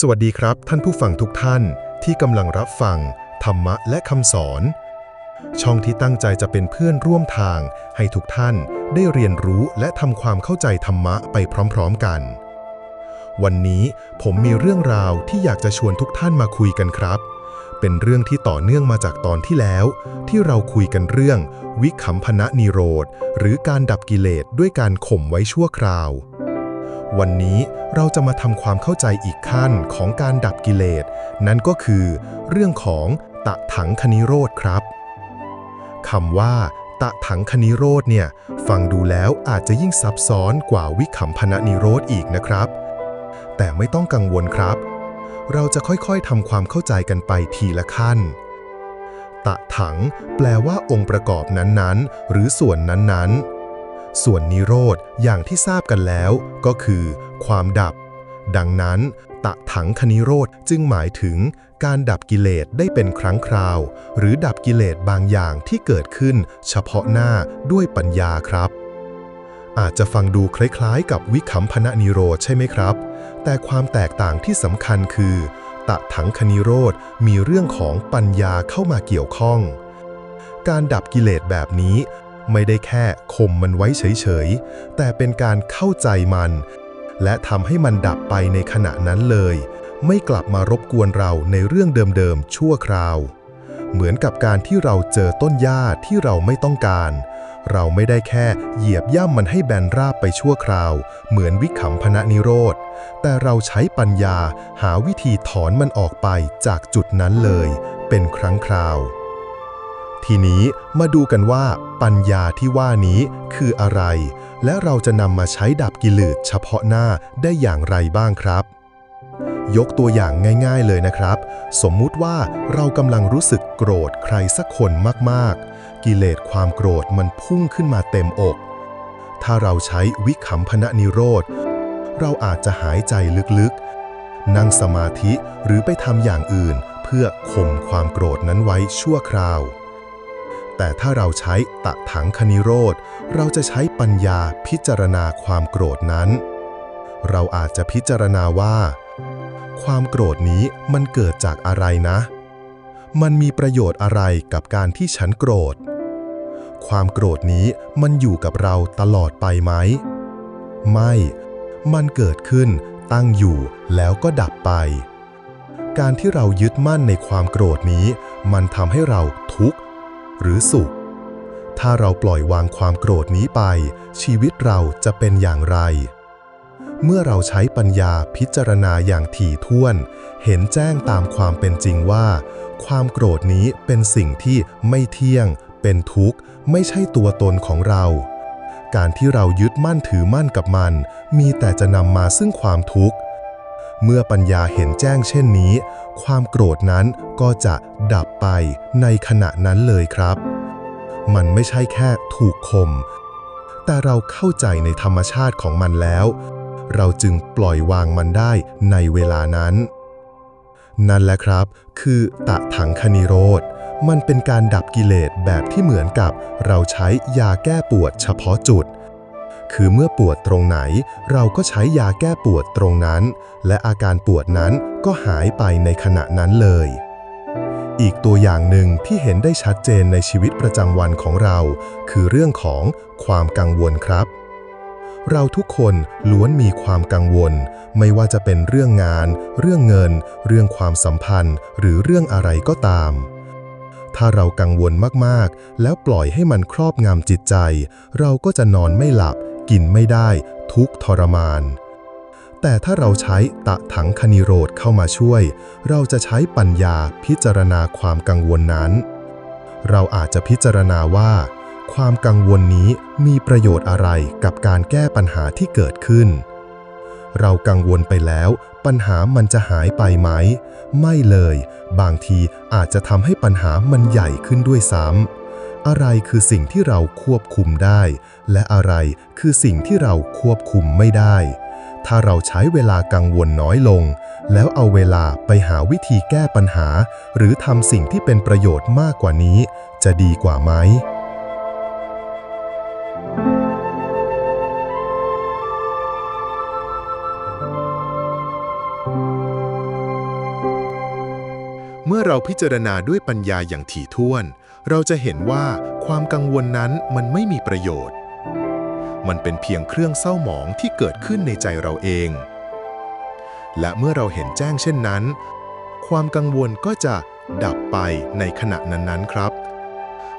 สวัสดีครับท่านผู้ฟังทุกท่านที่กำลังรับฟัง ธรรมะและคำสอน ช่องที่ตั้งใจจะเป็นเพื่อนร่วมทาง ให้ทุกท่านได้เรียนรู้และทำความเข้าใจธรรมะไปพร้อมๆกัน วันนี้ผมมีเรื่องราวที่อยากจะชวนทุกท่านมาคุยกันครับ เป็นเรื่องที่ต่อเนื่องมาจากตอนที่แล้ว ที่เราคุยกันเรื่อง วิคัมพนะนิโรธ หรือการดับกิเลสด้วยการข่มไว้ชั่วคราว วันนี้เราจะมาทำความเข้าใจอีกขั้นของการดับกิเลส นั่นก็คือเรื่องของตะถังคณิโรธครับคำว่า ตะถังคณิโรธเนี่ย ฟังดูแล้วอาจจะยิ่งซับซ้อนกว่าวิคัมพนะนิโรธอีกนะครับ แต่ไม่ต้องกังวลครับ เราจะค่อยๆทำความเข้าใจกันไปทีละขั้น ตะถัง แปลว่าองค์ประกอบนั้นๆ หรือส่วนนั้นๆ ส่วนนิโรธอย่างที่ทราบกันแล้วก็คือ ความดับ ดังนั้น ตะถังคณิโรธจึงหมายถึงการดับกิเลสได้เป็นครั้งคราว หรือดับกิเลสบางอย่างที่เกิดขึ้น เฉพาะหน้าด้วยปัญญาครับ อาจจะฟังดูคล้ายๆ กับวิคัมพนะนิโรธใช่ไหมครับ แต่ความแตกต่างที่สำคัญคือ ตะถังคณิโรธมีเรื่องของปัญญาเข้ามาเกี่ยวข้อง การดับกิเลสแบบนี้ ไม่ได้แค่ข่มมันไว้เฉยๆ แต่เป็นการเข้าใจมัน และทำให้มันดับไปในขณะนั้นเลย ไม่กลับมารบกวนเราในเรื่องเดิมๆ ชั่วคราว เหมือนกับการที่เราเจอต้นหญ้าที่เราไม่ต้องการ เราไม่ได้แค่เหยียบย่ำมันให้แบนราบไปชั่วคราว เหมือนวิคัมพนะนิโรธ แต่เราใช้ปัญญาหาวิธีถอนมันออกไปจากจุดนั้นเลย เป็นครั้งคราว ทีนี้มาดูกันว่าปัญญาที่ว่านี้คืออะไร และเราจะนำมาใช้ดับกิเลสเฉพาะหน้าได้อย่างไรบ้างครับ ยกตัวอย่างง่ายๆเลยนะครับ สมมุติว่าเรากำลังรู้สึกโกรธใครสักคนมากๆ กิเลสความโกรธมันพุ่งขึ้นมาเต็มอก ถ้าเราใช้วิคัมพนะนิโรธ เราอาจจะหายใจลึกๆ นั่งสมาธิหรือไปทำอย่างอื่น เพื่อข่มความโกรธนั้นไว้ชั่วคราว แต่ถ้าเราใช้ตะถังคณิโรธ เราจะใช้ปัญญาพิจารณาความโกรธนั้น เราอาจจะพิจารณาว่า ความโกรธนี้มันเกิดจากอะไรนะ มันมีประโยชน์อะไรกับการที่ฉันโกรธ ความโกรธนี้มันอยู่กับเราตลอดไปไหม ไม่ มันเกิดขึ้น ตั้งอยู่แล้วก็ดับไปการที่เรายึดมั่นในความโกรธนี้ มันทำให้เราทุกข์ หรือสุข ถ้าเราปล่อยวางความโกรธนี้ไป ชีวิตเราจะเป็นอย่างไร เมื่อเราใช้ปัญญาพิจารณาอย่างถี่ถ้วน เห็นแจ้งตามความเป็นจริงว่า ความโกรธนี้เป็นสิ่งที่ไม่เที่ยง เป็นทุกข์ ไม่ใช่ตัวตนของเรา การที่เรายึดมั่นถือมั่นกับมัน มีแต่จะนำมาซึ่งความทุกข์ เมื่อปัญญาเห็นแจ้งเช่นนี้ ความโกรธนั้นก็จะดับไปในขณะนั้นเลยครับ มันไม่ใช่แค่ถูกข่มแต่เราเข้าใจในธรรมชาติของมันแล้ว เราจึงปล่อยวางมันได้ในเวลานั้น นั่นแหละครับ คือตะถังคณิโรธ มันเป็นการดับกิเลสแบบที่เหมือนกับ เราใช้ยาแก้ปวดเฉพาะจุด คือเมื่อปวดตรงไหน เราก็ใช้ยาแก้ปวดตรงนั้น และอาการปวดนั้นก็หายไปในขณะนั้นเลย อีกตัวอย่างหนึ่งที่เห็นได้ชัดเจนในชีวิตประจำวันของเรา คือเรื่องของความกังวลครับเราทุกคนล้วนมีความกังวล ไม่ว่าจะเป็นเรื่องงาน เรื่องเงิน เรื่องความสัมพันธ์ หรือเรื่องอะไรก็ตาม ถ้าเรากังวลมากๆ แล้วปล่อยให้มันครอบงำจิตใจ เราก็จะนอนไม่หลับ กินไม่ได้ทุกทรมาน แต่ถ้าเราใช้ตะถังคณิโรธเข้ามาช่วย เราจะใช้ปัญญาพิจารณาความกังวลนั้น เราอาจจะพิจารณาว่า ความกังวลนี้มีประโยชน์อะไรกับการแก้ปัญหาที่เกิดขึ้น เรากังวลไปแล้ว ปัญหามันจะหายไปไหม ไม่เลย บางทีอาจจะทำให้ปัญหามันใหญ่ขึ้นด้วยซ้ำ อะไรคือสิ่งที่เราควบคุมได้ และอะไรคือสิ่งที่เราควบคุมไม่ได้ ถ้าเราใช้เวลากังวลน้อยลง แล้วเอาเวลาไปหาวิธีแก้ปัญหา หรือทำสิ่งที่เป็นประโยชน์มากกว่านี้ จะดีกว่าไหมเมื่อเราพิจารณาด้วยปัญญาอย่างถี่ถ้วน เราจะเห็นว่าความกังวลนั้นมันไม่มีประโยชน์ มันเป็นเพียงเครื่องเศร้าหมองที่เกิดขึ้นในใจเราเอง และเมื่อเราเห็นแจ้งเช่นนั้น ความกังวลก็จะดับไปในขณะนั้นๆครับ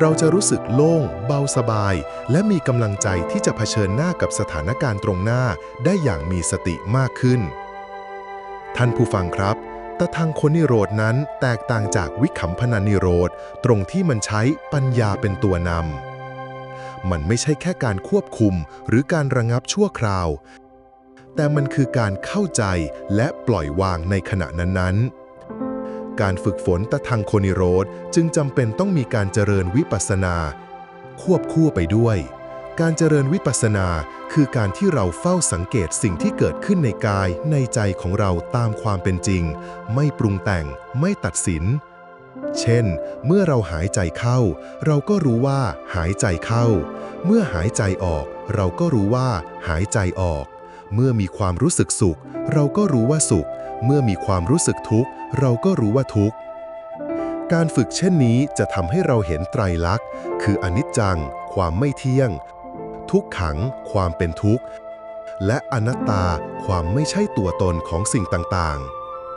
เราจะรู้สึกโล่ง เบาสบาย และมีกำลังใจที่จะเผชิญหน้ากับสถานการณ์ตรงหน้าได้อย่างมีสติมากขึ้น ท่านผู้ฟังครับ ตะทางคนนิโรดนั้นแตกต่างจากวิคัมพนานิโรธตรงที่มันใช้ปัญญาเป็นตัวนำ มันไม่ใช่แค่การควบคุมหรือการระงับชั่วคราว แต่มันคือการเข้าใจและปล่อยวางในขณะนั้นๆ การฝึกฝนตะทางโคนิโรธจึงจำเป็นต้องมีการเจริญวิปัสสนา ควบคู่ไปด้วย การเจริญวิปัสสนา คือการที่เราเฝ้าสังเกตสิ่งที่เกิดขึ้นในกายในใจของเราตามความเป็นจริง ไม่ปรุงแต่ง ไม่ตัดสิน เช่น เมื่อเราหายใจเข้า เราก็รู้ว่าหายใจเข้า เมื่อหายใจออก เราก็รู้ว่าหายใจออก เมื่อมีความรู้สึกสุข เราก็รู้ว่าสุข เมื่อมีความรู้สึกทุกข์ เราก็รู้ว่าทุกข์การฝึกเช่นนี้จะทำให้เราเห็นไตรลักษณ์ คืออนิจจัง ความไม่เที่ยง ทุกขัง ความเป็นทุกข์ และอนัตตาความไม่ใช่ตัวตนของสิ่งต่าง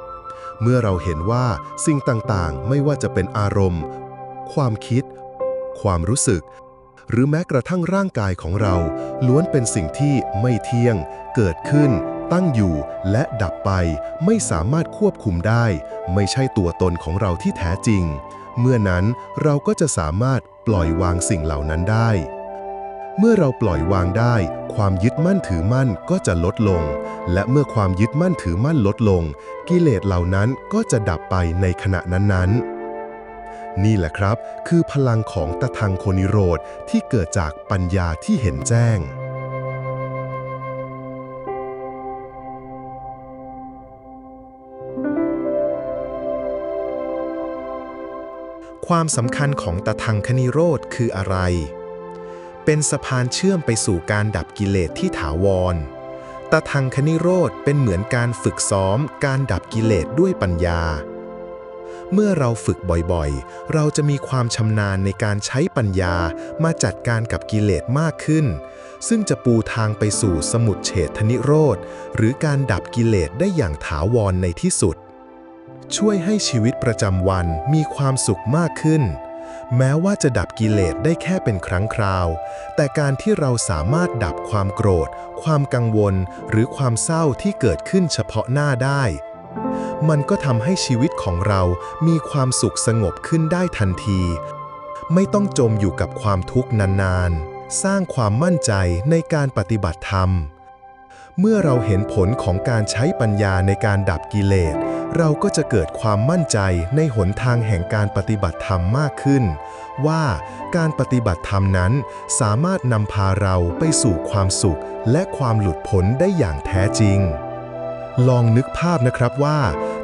ๆ เมื่อเราเห็นว่าสิ่งต่างๆ ไม่ว่าจะเป็นอารมณ์ ความคิด ความรู้สึก หรือแม้กระทั่งร่างกายของเรา ล้วนเป็นสิ่งที่ไม่เที่ยง เกิดขึ้น ตั้งอยู่และดับไปไม่สามารถควบคุมได้ ไม่ใช่ตัวตนของเราที่แท้จริงเมื่อนั้นเราก็จะสามารถปล่อยวางสิ่งเหล่านั้นได้ เมื่อเราปล่อยวางได้ ความยึดมั่นถือมั่นก็จะลดลง และเมื่อความยึดมั่นถือมั่นลดลง กิเลสเหล่านั้นก็จะดับไปในขณะนั้นๆ นี่แหละครับ คือพลังของตะทังโคนิโรธที่เกิดจากปัญญาที่เห็นแจ้งความสำคัญของตะทังคณิโรธคืออะไร เป็นสะพานเชื่อมไปสู่การดับกิเลสที่ถาวรตทังคณิโรธเป็นเหมือนการฝึกซ้อมการดับกิเลสด้วยปัญญา เมื่อเราฝึกบ่อยๆ เราจะมีความชำนาญในการใช้ปัญญามาจัดการกับกิเลสมากขึ้น ซึ่งจะปูทางไปสู่สมุดเฉทนิโรธ หรือการดับกิเลสได้อย่างถาวรในที่สุด ช่วยให้ชีวิตประจำวันมีความสุขมากขึ้น แม้ว่าจะดับกิเลสได้แค่เป็นครั้งคราว แต่การที่เราสามารถดับความโกรธ ความกังวล หรือความเศร้าที่เกิดขึ้นเฉพาะหน้าได้ มันก็ทำให้ชีวิตของเรามีความสุขสงบขึ้นได้ทันที ไม่ต้องจมอยู่กับความทุกข์นานๆ สร้างความมั่นใจในการปฏิบัติธรรม เมื่อเราเห็นผลของการใช้ปัญญาในการดับกิเลส เราก็จะเกิดความมั่นใจในหนทางแห่งการปฏิบัติธรรมมากขึ้น ว่าการปฏิบัติธรรมนั้นสามารถนำพาเราไปสู่ความสุข และความหลุดพ้นได้อย่างแท้จริง ลองนึกภาพนะครับว่า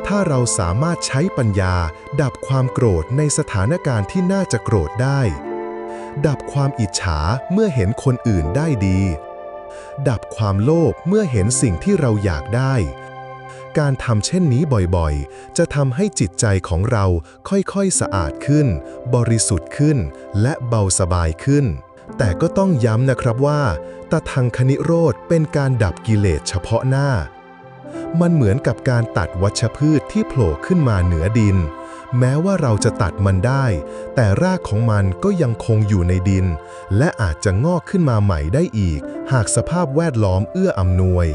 ถ้าเราสามารถใช้ปัญญา ดับความโกรธในสถานการณ์ที่น่าจะโกรธได้ ดับความอิจฉาเมื่อเห็นคนอื่นได้ดี ดับความโลภเมื่อเห็นสิ่งที่เราอยากได้ การทำเช่นนี้บ่อยๆ จะทำให้จิตใจของเราค่อยๆสะอาดขึ้น บริสุทธิ์ขึ้น และเบาสบายขึ้น แต่ก็ต้องย้ำนะครับว่าตะทังคณิโรธเป็นการดับกิเลสเฉพาะหน้า มันเหมือนกับการตัดวัชพืชที่โผล่ขึ้นมาเหนือดิน แม้ว่าเราจะตัดมันได้ แต่รากของมันก็ยังคงอยู่ในดิน และอาจจะงอกขึ้นมาใหม่ได้อีก หากสภาพแวดล้อมเอื้ออำนวย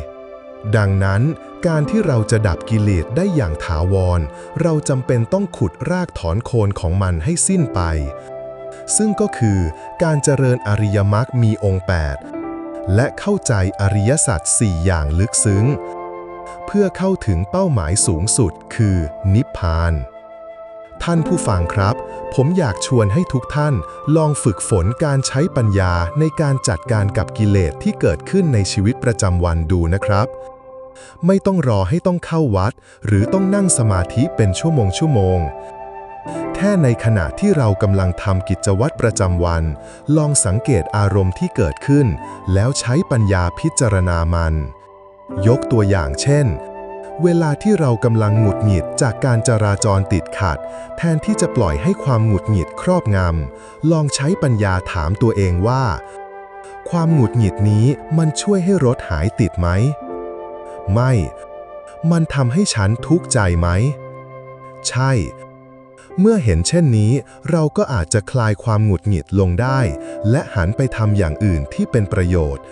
ดังนั้นการที่เราจะดับกิเลสได้อย่างถาวร เราจำเป็นต้องขุดรากถอนโคนของมันให้สิ้นไป ซึ่งก็คือการเจริญอริยมรรคมีองค์ 8 และเข้าใจอริยสัจสี่อย่างลึกซึ้ง เพื่อเข้าถึงเป้าหมายสูงสุดคือนิพพาน ท่านผู้ฟังครับ ผมอยากชวนให้ทุกท่านลองฝึกฝนการใช้ปัญญาในการจัดการกับกิเลสที่เกิดขึ้นในชีวิตประจำวันดูนะครับ ไม่ต้องรอให้ต้องเข้าวัด หรือต้องนั่งสมาธิเป็นชั่วโมงชั่วโมงแค่ในขณะที่เรากำลังทำกิจวัตรประจำวัน ลองสังเกตอารมณ์ที่เกิดขึ้น แล้วใช้ปัญญาพิจารณามัน ยกตัวอย่างเช่น เวลาที่เรากำลังหงุดหงิดจากการจราจรติดขัด แทนที่จะปล่อยให้ความหงุดหงิดครอบงำลองใช้ปัญญาถามตัวเองว่า ความหงุดหงิดนี้มันช่วยให้รถหายติดไหม ไม่ มันทำให้ฉันทุกข์ใจไหม ใช่ เมื่อเห็นเช่นนี้เราก็อาจจะคลายความหงุดหงิดลงได้ และหันไปทำอย่างอื่นที่เป็นประโยชน์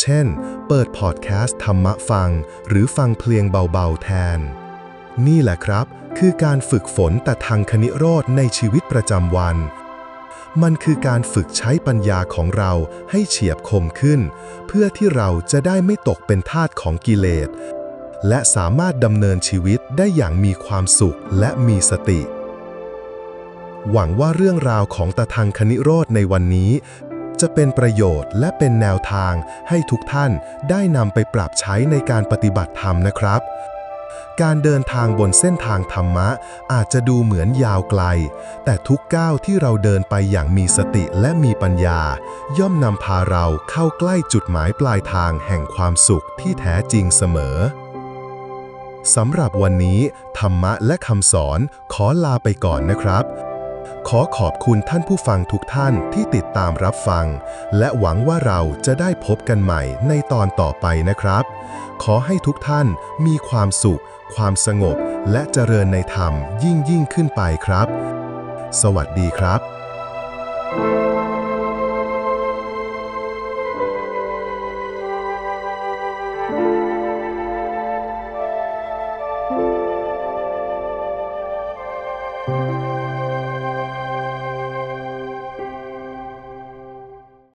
เช่น เปิดพอดแคสต์ธรรมะฟัง หรือฟังเพลงเบาๆแทน นี่แหละครับ คือการฝึกฝนแต่ทางคณิโรธในชีวิตประจำวัน มันคือการฝึกใช้ปัญญาของเราให้เฉียบคมขึ้น เพื่อที่เราจะได้ไม่ตกเป็นทาสของกิเลส และสามารถดำเนินชีวิตได้อย่างมีความสุขและมีสติหวังว่าเรื่องราวของตะทังคณิโรธในวันนี้ จะเป็นประโยชน์และเป็นแนวทางให้ทุกท่านได้นำไปปรับใช้ในการปฏิบัติธรรมนะครับ การเดินทางบนเส้นทางธรรมะ อาจจะดูเหมือนยาวไกล แต่ทุกก้าวที่เราเดินไปอย่างมีสติและมีปัญญา ย่อมนำพาเราเข้าใกล้จุดหมายปลายทางแห่งความสุขที่แท้จริงเสมอสำหรับวันนี้ ธรรมะและคำสอนขอลาไปก่อนนะครับ ขอขอบคุณท่านผู้ฟังทุกท่านที่ติดตามรับฟัง และหวังว่าเราจะได้พบกันใหม่ในตอนต่อไปนะครับ ขอให้ทุกท่านมีความสุข ความสงบ และเจริญในธรรมยิ่งยิ่งขึ้นไปครับ สวัสดีครับ